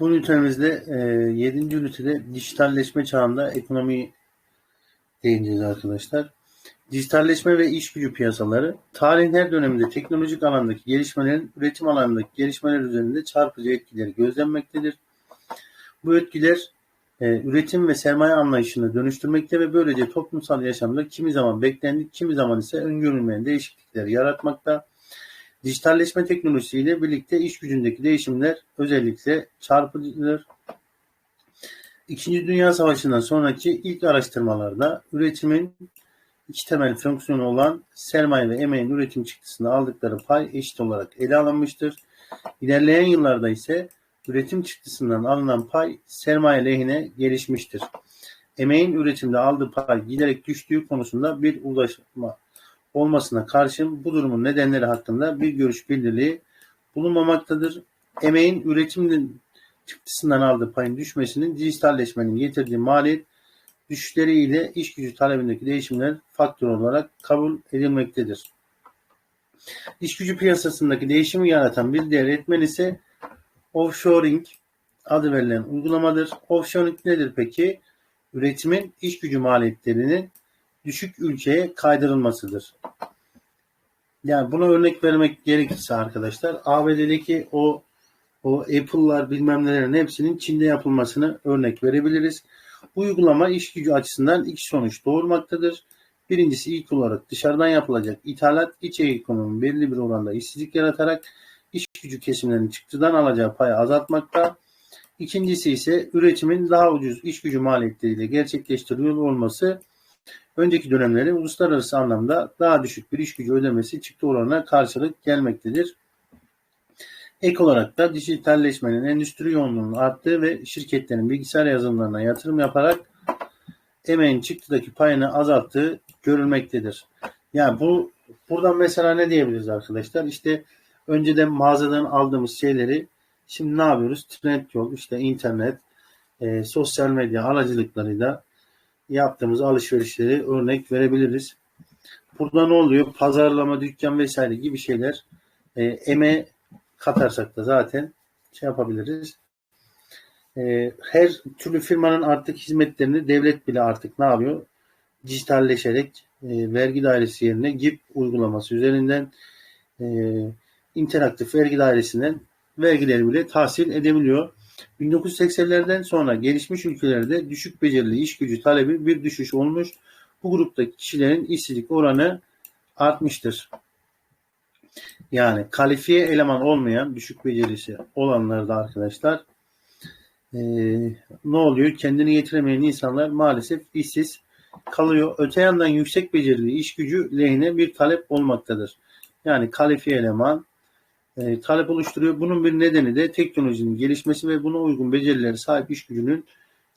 Bu ünitemizde e, 7. ünitede dijitalleşme çağında ekonomi değineceğiz arkadaşlar. Dijitalleşme ve iş gücü piyasaları, tarihin her döneminde teknolojik alandaki gelişmelerin üretim alanındaki gelişmeler üzerinde çarpıcı etkileri gözlenmektedir. Bu etkiler e, üretim ve sermaye anlayışını dönüştürmekte ve böylece toplumsal yaşamda kimi zaman beklendik, kimi zaman ise öngörülmeyen değişiklikler yaratmakta. Dijitalleşme teknolojisiyle birlikte iş gücündeki değişimler özellikle çarpıcıdır. İkinci Dünya Savaşı'ndan sonraki ilk araştırmalarda üretimin iki temel fonksiyonu olan sermaye ve emeğin üretim çıktısında aldıkları pay eşit olarak ele alınmıştır. İlerleyen yıllarda ise üretim çıktısından alınan pay sermaye lehine gelişmiştir. Emeğin üretimde aldığı pay giderek düştüğü konusunda bir uzlaşma olmasına karşın bu durumun nedenleri hakkında bir görüş birliği bulunmamaktadır. Emeğin üretimden çıktısından aldığı payın düşmesinin dijitalleşmenin getirdiği maliyet düşüşleriyle iş gücü talebindeki değişimler faktör olarak kabul edilmektedir. İş gücü piyasasındaki değişimi yaratan bir diğer etmen ise offshoring adı verilen uygulamadır. Offshoring nedir peki? Üretimin iş gücü maliyetlerinin düşük ülkeye kaydırılmasıdır. Yani buna örnek vermek gerekirse arkadaşlar ABD'deki o o Apple'lar bilmem nelerin hepsinin Çin'de yapılmasını örnek verebiliriz. Uygulama iş gücü açısından iki sonuç doğurmaktadır. Birincisi ilk olarak dışarıdan yapılacak ithalat iç ekonominin belirli bir oranda işsizlik yaratarak iş gücü kesimlerinin çıktıdan alacağı payı azaltmakta. İkincisi ise üretimin daha ucuz iş gücü maliyetleriyle gerçekleştiriliyor olması önceki dönemlerin uluslararası anlamda daha düşük bir iş gücü ödemesi çıktı oranına karşılık gelmektedir. Ek olarak da dijitalleşmenin endüstri yoğunluğunun arttığı ve şirketlerin bilgisayar yazılımlarına yatırım yaparak emeğin çıktıdaki payını azalttığı görülmektedir. Yani bu buradan mesela ne diyebiliriz arkadaşlar? İşte önceden mağazadan aldığımız şeyleri şimdi ne yapıyoruz? Trendyol, işte internet, e, sosyal medya aracılıklarıyla yaptığımız alışverişleri örnek verebiliriz. Burada ne oluyor? Pazarlama, dükkan vesaire gibi şeyler e, eme katarsak da zaten şey yapabiliriz. E, her türlü firmanın artık hizmetlerini devlet bile artık ne yapıyor? Dijitalleşerek e, vergi dairesi yerine GIP uygulaması üzerinden e, interaktif vergi dairesinden vergileri bile tahsil edebiliyor. 1980'lerden sonra gelişmiş ülkelerde düşük becerili iş gücü talebi bir düşüş olmuş. Bu gruptaki kişilerin işsizlik oranı artmıştır. Yani kalifiye eleman olmayan düşük becerisi olanlarda arkadaşlar e, ne oluyor? Kendini getiremeyen insanlar maalesef işsiz kalıyor. Öte yandan yüksek becerili iş gücü lehine bir talep olmaktadır. Yani kalifiye eleman e, talep oluşturuyor. Bunun bir nedeni de teknolojinin gelişmesi ve buna uygun becerileri sahip iş gücünün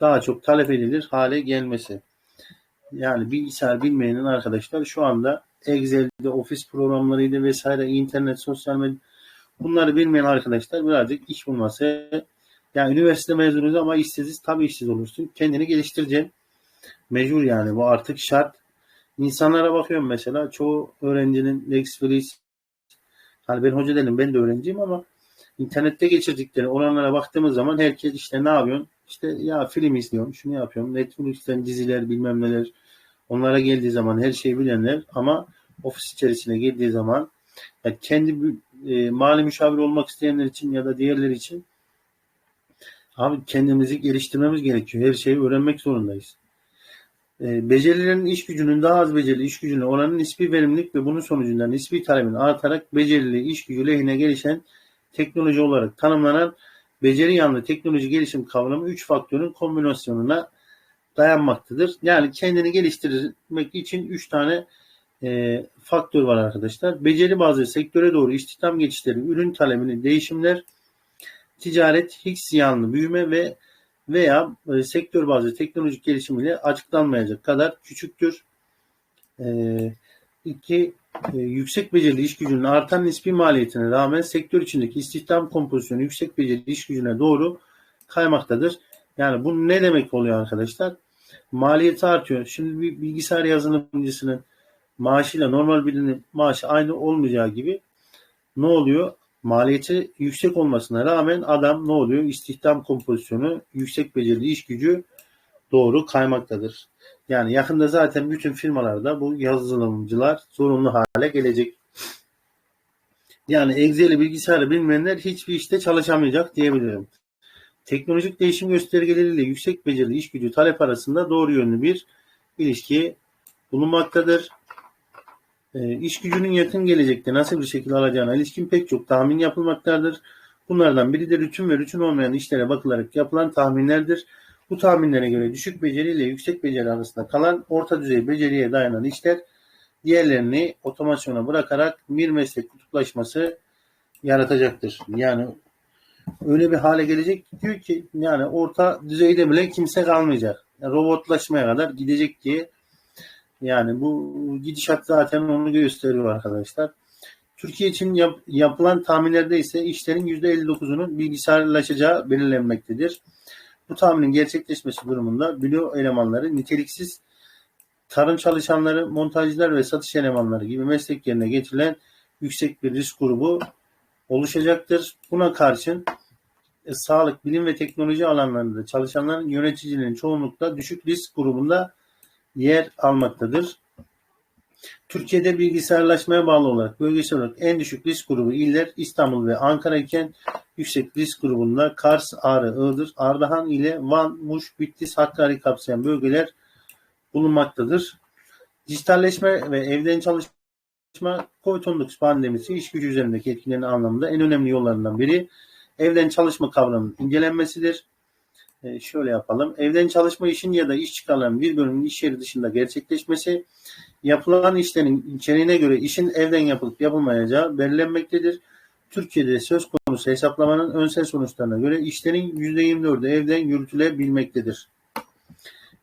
daha çok talep edilir hale gelmesi. Yani bilgisayar bilmeyenin arkadaşlar şu anda Excel'de, ofis programlarıydı vesaire, internet, sosyal medya bunları bilmeyen arkadaşlar birazcık iş bulması. Yani üniversite mezunuyuz ama işsiziz. Tabii işsiz olursun. Kendini geliştireceksin. Mecbur yani bu artık şart. İnsanlara bakıyorum mesela çoğu öğrencinin Lexfreeze Hani ben hoca değilim ben de öğrenciyim ama internette geçirdikleri olanlara baktığımız zaman herkes işte ne yapıyorsun? İşte ya film izliyorum, şunu yapıyorum. Netflix'ten diziler bilmem neler. Onlara geldiği zaman her şeyi bilenler ama ofis içerisine girdiği zaman yani kendi e, mali müşavir olmak isteyenler için ya da diğerleri için abi kendimizi geliştirmemiz gerekiyor. Her şeyi öğrenmek zorundayız. E, becerilerin iş gücünün daha az becerili iş gücüne oranın nispi verimlilik ve bunun sonucunda nispi talebin artarak becerili iş gücü lehine gelişen teknoloji olarak tanımlanan beceri yanlı teknoloji gelişim kavramı 3 faktörün kombinasyonuna dayanmaktadır. Yani kendini geliştirmek için 3 tane e, faktör var arkadaşlar. Beceri bazı sektöre doğru istihdam geçişleri, ürün talebini değişimler, ticaret, Higgs yanlı büyüme ve veya e, sektör bazlı teknolojik gelişimiyle açıklanmayacak kadar küçüktür. E, iki, e, yüksek becerili iş gücünün artan nispi maliyetine rağmen sektör içindeki istihdam kompozisyonu yüksek becerili iş gücüne doğru kaymaktadır. Yani bu ne demek oluyor arkadaşlar? Maliyeti artıyor. Şimdi bir bilgisayar yazılımcısının maaşıyla normal birinin maaşı aynı olmayacağı gibi ne oluyor? Maliyeti yüksek olmasına rağmen adam ne oluyor? İstihdam kompozisyonu, yüksek becerili iş gücü doğru kaymaktadır. Yani yakında zaten bütün firmalarda bu yazılımcılar zorunlu hale gelecek. Yani Excel'i bilgisayarı bilmeyenler hiçbir işte çalışamayacak diyebilirim. Teknolojik değişim göstergeleriyle yüksek becerili iş gücü talep arasında doğru yönlü bir ilişki bulunmaktadır. E, iş gücünün yakın gelecekte nasıl bir şekilde alacağına ilişkin pek çok tahmin yapılmaktadır. Bunlardan biri de rütün ve rütün olmayan işlere bakılarak yapılan tahminlerdir. Bu tahminlere göre düşük beceri ile yüksek beceri arasında kalan orta düzey beceriye dayanan işler diğerlerini otomasyona bırakarak bir meslek kutuplaşması yaratacaktır. Yani öyle bir hale gelecek diyor ki yani orta düzeyde bile kimse kalmayacak. Yani robotlaşmaya kadar gidecek diye yani bu gidişat zaten onu gösteriyor arkadaşlar. Türkiye için yap, yapılan tahminlerde ise işlerin %59'unun bilgisayarlaşacağı belirlenmektedir. Bu tahminin gerçekleşmesi durumunda bülo elemanları niteliksiz tarım çalışanları, montajcılar ve satış elemanları gibi meslek yerine getirilen yüksek bir risk grubu oluşacaktır. Buna karşın e, sağlık, bilim ve teknoloji alanlarında çalışanların yöneticilerin çoğunlukla düşük risk grubunda yer almaktadır. Türkiye'de bilgisayarlaşmaya bağlı olarak bölgesel olarak en düşük risk grubu iller İstanbul ve Ankara iken yüksek risk grubunda Kars, Ağrı, Iğdır, Ardahan ile Van, Muş, Bitlis, Hakkari kapsayan bölgeler bulunmaktadır. Dijitalleşme ve evden çalışma COVID-19 pandemisi iş gücü üzerindeki etkilerin anlamında en önemli yollarından biri evden çalışma kavramının incelenmesidir. E, şöyle yapalım. Evden çalışma işin ya da iş çıkarılan bir bölümün iş yeri dışında gerçekleşmesi, yapılan işlerin içeriğine göre işin evden yapılıp yapılmayacağı belirlenmektedir. Türkiye'de söz konusu hesaplamanın önsel sonuçlarına göre işlerin %24'ü evden yürütülebilmektedir.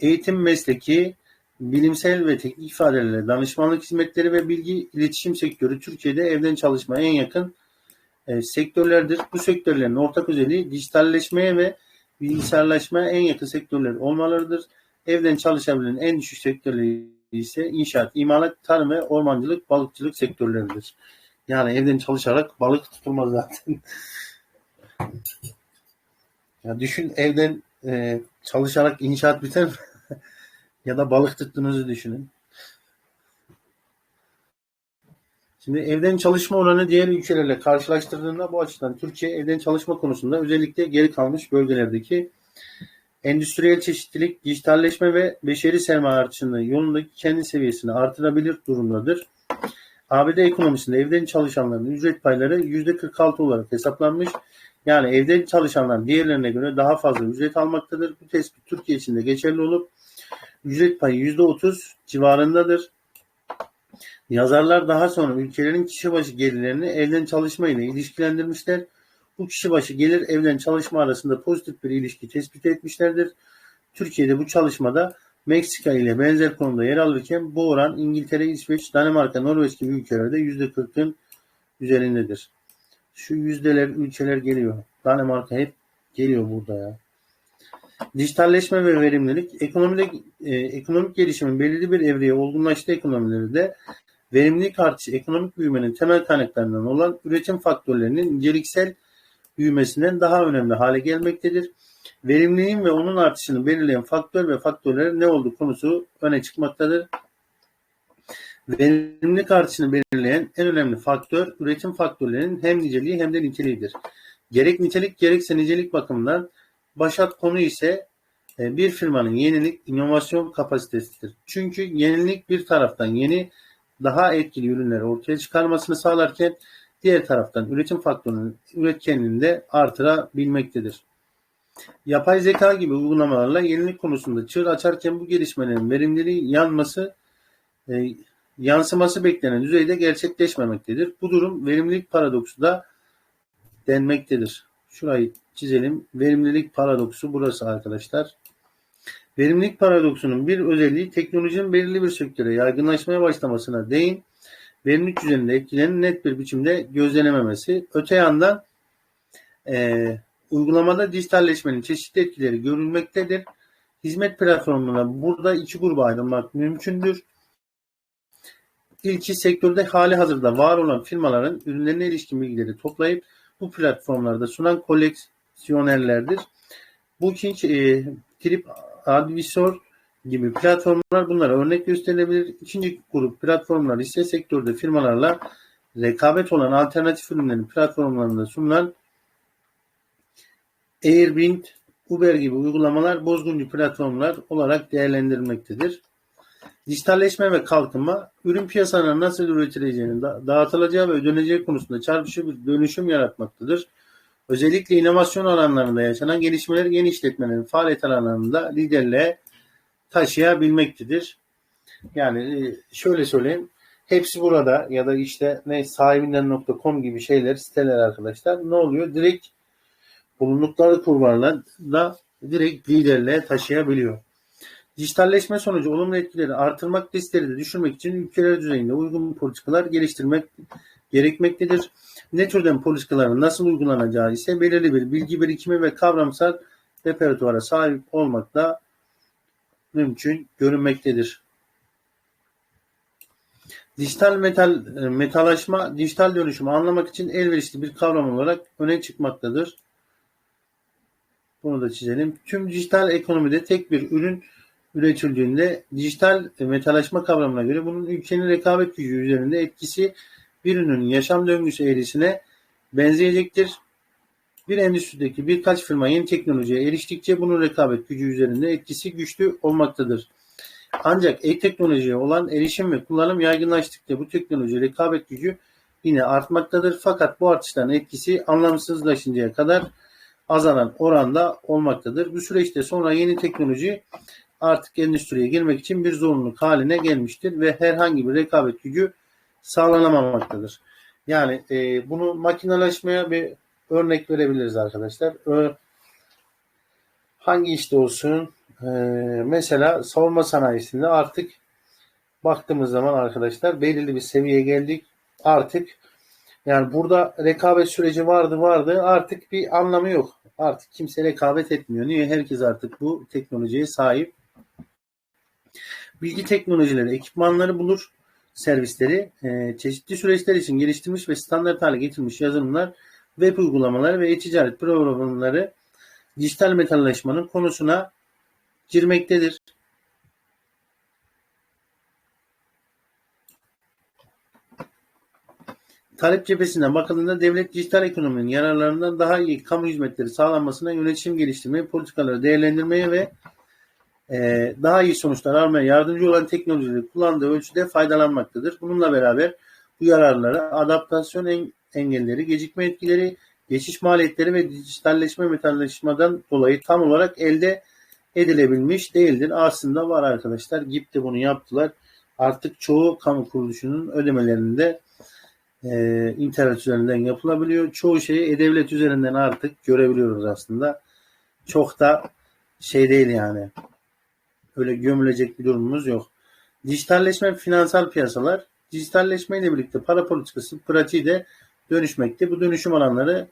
Eğitim mesleki, bilimsel ve teknik ifadelerle danışmanlık hizmetleri ve bilgi iletişim sektörü Türkiye'de evden çalışmaya en yakın e, sektörlerdir. Bu sektörlerin ortak özelliği dijitalleşmeye ve bilgisayarlaşmaya en yakın sektörler olmalarıdır. Evden çalışabilen en düşük sektörleri ise inşaat, imalat, tarım ve ormancılık, balıkçılık sektörleridir. Yani evden çalışarak balık tutulmaz zaten. ya düşün evden e, çalışarak inşaat biter mi? ya da balık tuttuğunuzu düşünün. Şimdi evden çalışma oranı diğer ülkelerle karşılaştırdığında bu açıdan Türkiye evden çalışma konusunda özellikle geri kalmış bölgelerdeki endüstriyel çeşitlilik, dijitalleşme ve beşeri sermaye artışının yolundaki kendi seviyesini artırabilir durumdadır. ABD ekonomisinde evden çalışanların ücret payları %46 olarak hesaplanmış. Yani evden çalışanlar diğerlerine göre daha fazla ücret almaktadır. Bu tespit Türkiye için de geçerli olup ücret payı %30 civarındadır. Yazarlar daha sonra ülkelerin kişi başı gelirlerini evden çalışma ile ilişkilendirmişler. Bu kişi başı gelir evden çalışma arasında pozitif bir ilişki tespit etmişlerdir. Türkiye'de bu çalışmada Meksika ile benzer konumda yer alırken bu oran İngiltere, İsveç, Danimarka, Norveç gibi ülkelerde %40'ın üzerindedir. Şu yüzdeler, ülkeler geliyor. Danimarka hep geliyor burada ya. Dijitalleşme ve verimlilik ekonomide e, ekonomik gelişimin belirli bir evreye olgunlaştığı ekonomilerde verimlilik artışı ekonomik büyümenin temel kaynaklarından olan üretim faktörlerinin niceliksel büyümesinden daha önemli hale gelmektedir. Verimliliğin ve onun artışını belirleyen faktör ve faktörlerin ne olduğu konusu öne çıkmaktadır. Verimlilik artışını belirleyen en önemli faktör üretim faktörlerinin hem niceliği hem de niteliğidir. Gerek nitelik gerekse nicelik bakımından başat konu ise e, bir firmanın yenilik, inovasyon kapasitesidir. Çünkü yenilik bir taraftan yeni daha etkili ürünleri ortaya çıkarmasını sağlarken diğer taraftan üretim faktörünün üretkenliğini de artırabilmektedir. Yapay zeka gibi uygulamalarla yenilik konusunda çığır açarken bu gelişmelerin verimliliği yanması e, yansıması beklenen düzeyde gerçekleşmemektedir. Bu durum verimlilik paradoksu da denmektedir. Şurayı çizelim. Verimlilik paradoksu burası arkadaşlar. Verimlilik paradoksunun bir özelliği teknolojinin belirli bir sektöre yaygınlaşmaya başlamasına değin verimlilik üzerinde etkilerini net bir biçimde gözlenememesi. Öte yandan e, uygulamada dijitalleşmenin çeşitli etkileri görülmektedir. Hizmet platformuna burada iki gruba ayrılmak mümkündür. İlki sektörde hali hazırda var olan firmaların ürünlerine ilişkin bilgileri toplayıp bu platformlarda sunan koleksiyonerlerdir. Booking, e, Trip Advisor gibi platformlar bunlara örnek gösterilebilir. İkinci grup platformlar ise sektörde firmalarla rekabet olan alternatif ürünlerin platformlarında sunulan Airbnb, Uber gibi uygulamalar bozguncu platformlar olarak değerlendirilmektedir. Dijitalleşme ve kalkınma, ürün piyasalarına nasıl üretileceğini, dağıtılacağı ve ödeneceği konusunda çarpıcı bir dönüşüm yaratmaktadır. Özellikle inovasyon alanlarında yaşanan gelişmeleri genişletmenin faaliyet alanlarında liderliğe taşıyabilmektedir. Yani e, şöyle söyleyeyim, hepsi burada ya da işte ne sahibinden.com gibi şeyler, siteler arkadaşlar ne oluyor? Direkt bulundukları kurbanla direkt liderliğe taşıyabiliyor. Dijitalleşme sonucu olumlu etkileri artırmak, riskleri de düşürmek için ülkeler düzeyinde uygun politikalar geliştirmek gerekmektedir. Ne türden politikaların nasıl uygulanacağı ise belirli bir bilgi birikimi ve kavramsal repertuara sahip olmakla mümkün görünmektedir. Dijital metal metalaşma, dijital dönüşümü anlamak için elverişli bir kavram olarak öne çıkmaktadır. Bunu da çizelim. Tüm dijital ekonomide tek bir ürün üretildiğinde dijital metalaşma kavramına göre bunun ülkenin rekabet gücü üzerinde etkisi bir ürünün yaşam döngüsü eğrisine benzeyecektir. Bir endüstrideki birkaç firma yeni teknolojiye eriştikçe bunun rekabet gücü üzerinde etkisi güçlü olmaktadır. Ancak e-teknolojiye olan erişim ve kullanım yaygınlaştıkça bu teknoloji rekabet gücü yine artmaktadır. Fakat bu artışların etkisi anlamsızlaşıncaya kadar azalan oranda olmaktadır. Bu süreçte sonra yeni teknoloji artık endüstriye girmek için bir zorunluluk haline gelmiştir ve herhangi bir rekabet gücü sağlanamamaktadır. Yani e, bunu makinalaşmaya bir örnek verebiliriz arkadaşlar. Ö, hangi işte olsun? E, mesela savunma sanayisinde artık baktığımız zaman arkadaşlar belirli bir seviyeye geldik. Artık yani burada rekabet süreci vardı vardı artık bir anlamı yok. Artık kimse rekabet etmiyor. Niye? Herkes artık bu teknolojiye sahip. Bilgi teknolojileri, ekipmanları bulur servisleri e, çeşitli süreçler için geliştirilmiş ve standart hale getirilmiş yazılımlar, web uygulamaları ve e-ticaret programları dijital metalleşmanın konusuna girmektedir. Talep cephesinden bakıldığında devlet dijital ekonominin yararlarından daha iyi kamu hizmetleri sağlanmasına yönetim geliştirmeye, politikaları değerlendirmeye ve e, daha iyi sonuçlar almaya yardımcı olan teknolojileri kullandığı ölçüde faydalanmaktadır. Bununla beraber bu yararlara adaptasyon engelleri, gecikme etkileri, geçiş maliyetleri ve dijitalleşme metalleşmeden dolayı tam olarak elde edilebilmiş değildir. Aslında var arkadaşlar. GİP'te bunu yaptılar. Artık çoğu kamu kuruluşunun ödemelerinde e, internet üzerinden yapılabiliyor. Çoğu şeyi e-devlet üzerinden artık görebiliyoruz aslında. Çok da şey değil yani öyle gömülecek bir durumumuz yok. Dijitalleşme finansal piyasalar dijitalleşme ile birlikte para politikası pratiği de dönüşmekte. Bu dönüşüm alanları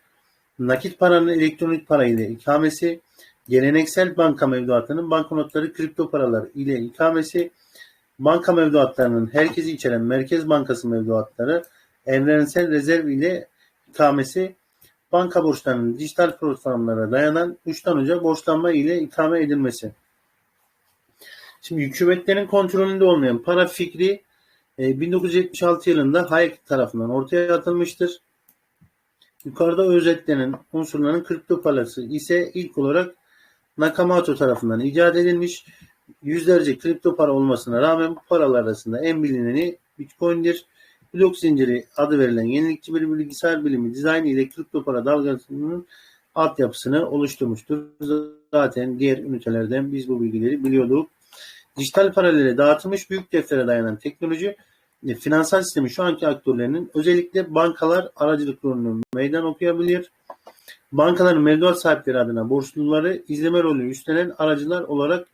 nakit paranın elektronik para ile ikamesi, geleneksel banka mevduatının banknotları kripto paralar ile ikamesi, banka mevduatlarının herkesi içeren Merkez Bankası mevduatları, evrensel rezerv ile ikamesi, banka borçlarının dijital programlara dayanan uçtan uca borçlanma ile ikame edilmesi. Şimdi hükümetlerin kontrolünde olmayan para fikri 1976 e, yılında Hayek tarafından ortaya atılmıştır. Yukarıda özetlenen unsurların kripto parası ise ilk olarak Nakamoto tarafından icat edilmiş. Yüzlerce kripto para olmasına rağmen bu paralar arasında en bilineni Bitcoin'dir. Blok zinciri adı verilen yenilikçi bir bilgisayar bilimi dizaynı ile kripto para dalgasının altyapısını oluşturmuştur. Zaten diğer ünitelerden biz bu bilgileri biliyorduk. Dijital paralele dağıtılmış büyük deftere dayanan teknoloji e, finansal sistemi şu anki aktörlerinin özellikle bankalar aracılık rolünü meydan okuyabilir. Bankaların mevduat sahipleri adına borçluları izleme rolü üstlenen aracılar olarak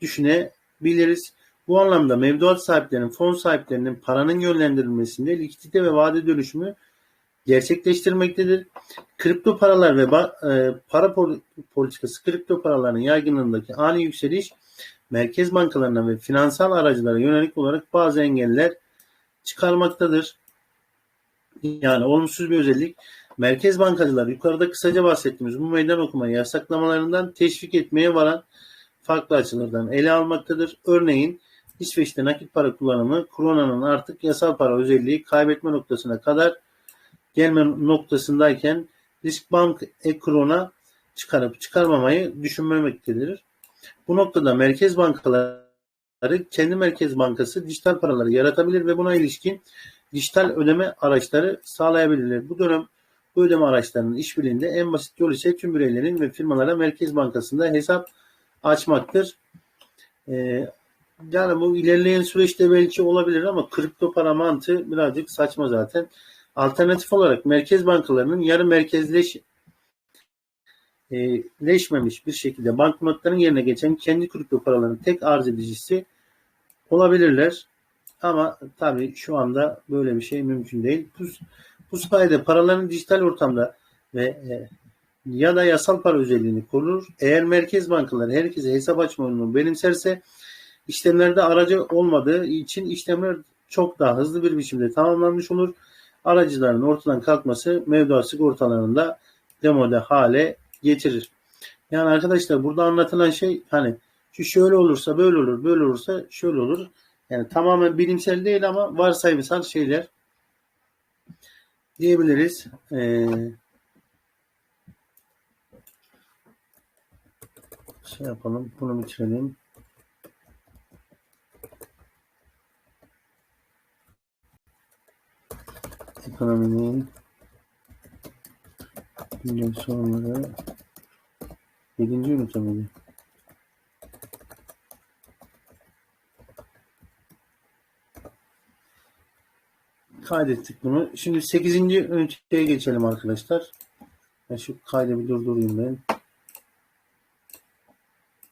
düşünebiliriz. Bu anlamda mevduat sahiplerinin, fon sahiplerinin paranın yönlendirilmesinde likidite ve vade dönüşümü gerçekleştirmektedir. Kripto paralar ve e, para politikası kripto paraların yaygınlığındaki ani yükseliş merkez bankalarına ve finansal aracılara yönelik olarak bazı engeller çıkarmaktadır. Yani olumsuz bir özellik. Merkez bankacılar yukarıda kısaca bahsettiğimiz bu meydan okuma yasaklamalarından teşvik etmeye varan farklı açılardan ele almaktadır. Örneğin İsveç'te nakit para kullanımı koronanın artık yasal para özelliği kaybetme noktasına kadar gelme noktasındayken Riskbank ekrona çıkarıp çıkarmamayı düşünmemektedir. Bu noktada merkez bankaları kendi merkez bankası dijital paraları yaratabilir ve buna ilişkin dijital ödeme araçları sağlayabilirler. Bu dönem bu ödeme araçlarının işbirliğinde en basit yol ise tüm bireylerin ve firmalara Merkez Bankası'nda hesap açmaktır. Ee, yani bu ilerleyen süreçte belki olabilir ama kripto para mantığı birazcık saçma zaten. Alternatif olarak merkez bankalarının yarı merkezleş leşmemiş bir şekilde banknotların yerine geçen kendi kripto paraların tek arz edicisi olabilirler. Ama tabii şu anda böyle bir şey mümkün değil. Bu, bu sayede paraların dijital ortamda ve e, ya da yasal para özelliğini korur. Eğer merkez bankaları herkese hesap açma oyununu benimserse işlemlerde aracı olmadığı için işlemler çok daha hızlı bir biçimde tamamlanmış olur. Aracıların ortadan kalkması mevduat sigortalarında demode hale getirir. Yani arkadaşlar burada anlatılan şey hani şu şöyle olursa böyle olur, böyle olursa şöyle olur. Yani tamamen bilimsel değil ama varsayımsal şeyler diyebiliriz. Ee, şey yapalım, bunu bitirelim. Ekonominin sorunları 7. ünite miydi? Kaydettik bunu. Şimdi 8. üniteye geçelim arkadaşlar. Ben şu kaydı bir durdurayım ben.